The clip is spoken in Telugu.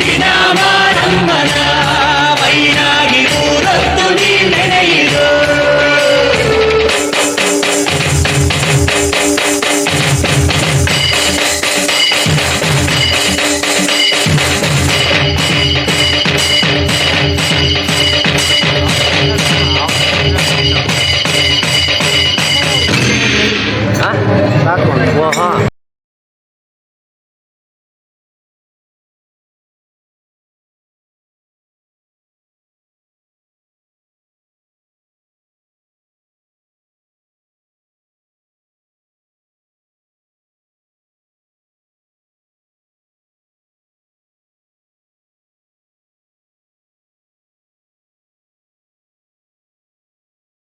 నందినామారంభన